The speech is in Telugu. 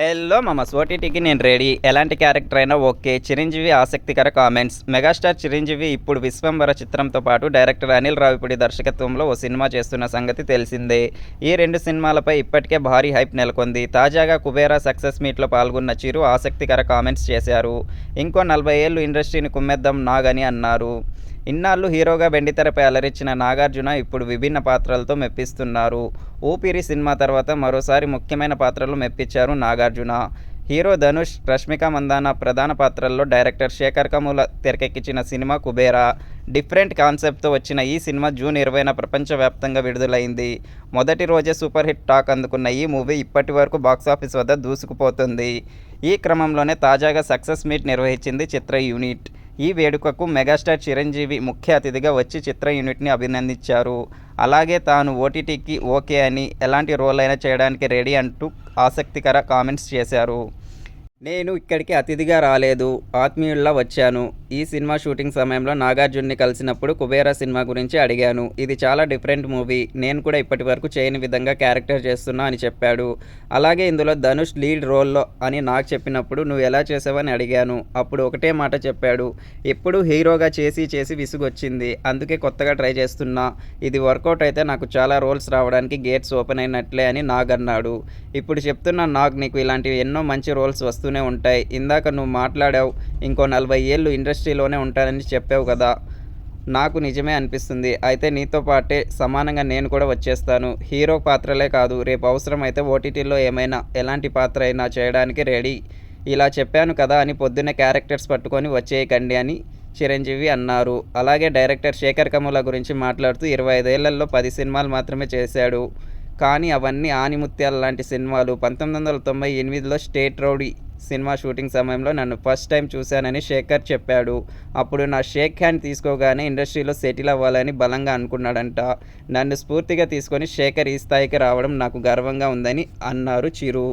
హలో మమస్ ఓటీటీకి నేను రెడీ ఎలాంటి క్యారెక్టర్ అయినా ఓకే చిరంజీవి ఆసక్తికర కామెంట్స్ మెగాస్టార్ చిరంజీవి ఇప్పుడు విశ్వంబర చిత్రంతో పాటు డైరెక్టర్ అనిల్ రావిపూడి దర్శకత్వంలో ఓ సినిమా చేస్తున్న సంగతి తెలిసిందే. ఈ రెండు సినిమాలపై ఇప్పటికే భారీ హైప్ నెలకొంది. తాజాగా కుబేరా సక్సెస్ మీట్లో పాల్గొన్న చిరు ఆసక్తికర కామెంట్స్ చేశారు. ఇంకో నలభై ఏళ్ళు ఇండస్ట్రీని కుమ్మెద్దాం నాగని అన్నారు. ఇన్నాళ్ళు హీరోగా వెండితెరపై అలరించిన నాగార్జున ఇప్పుడు విభిన్న పాత్రలతో మెప్పిస్తున్నారు. ఊపిరి సినిమా తర్వాత మరోసారి ముఖ్యమైన పాత్రలు మెప్పించారు నాగార్జున. హీరో ధనుష్ రష్మిక మందాన ప్రధాన పాత్రల్లో డైరెక్టర్ శేఖర్ కమూల తెరకెక్కించిన సినిమా కుబేరా. డిఫరెంట్ కాన్సెప్ట్తో వచ్చిన ఈ సినిమా జూన్ ఇరవైన ప్రపంచవ్యాప్తంగా విడుదలైంది. మొదటి రోజే సూపర్ హిట్ టాక్ అందుకున్న ఈ మూవీ ఇప్పటి వరకు బాక్సాఫీస్ వద్ద దూసుకుపోతుంది. ఈ క్రమంలోనే తాజాగా సక్సెస్ మీట్ నిర్వహించింది చిత్ర యూనిట్. ఈ వేడుకకు మెగాస్టార్ చిరంజీవి ముఖ్య అతిథిగా వచ్చి చిత్ర యూనిట్ని అభినందించారు. అలాగే తాను ఓటీటీకి ఓకే అని ఎలాంటి రోల్ అయినా చేయడానికి రెడీ అంటూ ఆసక్తికర కామెంట్స్ చేశారు. నేను ఇక్కడికి అతిథిగా రాలేదు. ఆత్మీయుల్లా వచ్చాను. ఈ సినిమా షూటింగ్ సమయంలో నాగార్జున్ని కలిసినప్పుడు కుబేరా సినిమా గురించి అడిగాను. ఇది చాలా డిఫరెంట్ మూవీ. నేను కూడా ఇప్పటి వరకు చేయని విధంగా క్యారెక్టర్ చేస్తున్నా అని చెప్పాడు. అలాగే ఇందులో ధనుష్ లీడ్ రోల్లో అని నాకు చెప్పినప్పుడు నువ్వు ఎలా చేసావని అడిగాను. అప్పుడు ఒకటే మాట చెప్పాడు. ఎప్పుడు హీరోగా చేసి చేసి విసుగొచ్చింది. అందుకే కొత్తగా ట్రై చేస్తున్నా. ఇది వర్కౌట్ అయితే నాకు చాలా రోల్స్ రావడానికి గేట్స్ ఓపెన్ అయినట్లే అని నాగ్ అన్నాడు ఇప్పుడు చెప్తున్నా నాగ్ నీకు ఇలాంటివి ఎన్నో మంచి రోల్స్ వస్తున్నాయి వస్తూనే ఉంటాయి. ఇందాక నువ్వు మాట్లాడావు ఇంకో నలభై ఏళ్ళు ఇండస్ట్రీలోనే ఉంటానని చెప్పావు కదా. నాకు నిజమే అనిపిస్తుంది. అయితే నీతో పాటే సమానంగా నేను కూడా వచ్చేస్తాను. హీరో పాత్రలే కాదు రేపు అవసరమైతే ఓటీటీలో ఏమైనా ఎలాంటి పాత్ర అయినా చేయడానికి రెడీ. ఇలా చెప్పాను కదా అని పొద్దున్నే క్యారెక్టర్స్ పట్టుకొని వచ్చేయకండి అని చిరంజీవి అన్నారు. అలాగే డైరెక్టర్ శేఖర్ కమల గురించి మాట్లాడుతూ ఇరవై ఐదేళ్ళలో పది సినిమాలు మాత్రమే చేశాడు. కానీ అవన్నీ ఆనిముత్యాల లాంటి సినిమాలు. పంతొమ్మిది వందల తొంభై ఎనిమిదిలో స్టేట్ రౌడీ సినిమా షూటింగ్ సమయంలో నన్ను ఫస్ట్ టైం చూశానని శేఖర్ చెప్పాడు. అప్పుడు నా షేక్ హ్యాండ్ తీసుకోగానే ఇండస్ట్రీలో సెటిల్ అవ్వాలని బలంగా అనుకున్నాడంట. నన్ను స్ఫూర్తిగా తీసుకొని శేఖర్ ఈ స్థాయికి రావడం నాకు గర్వంగా ఉందని అన్నారు చిరు.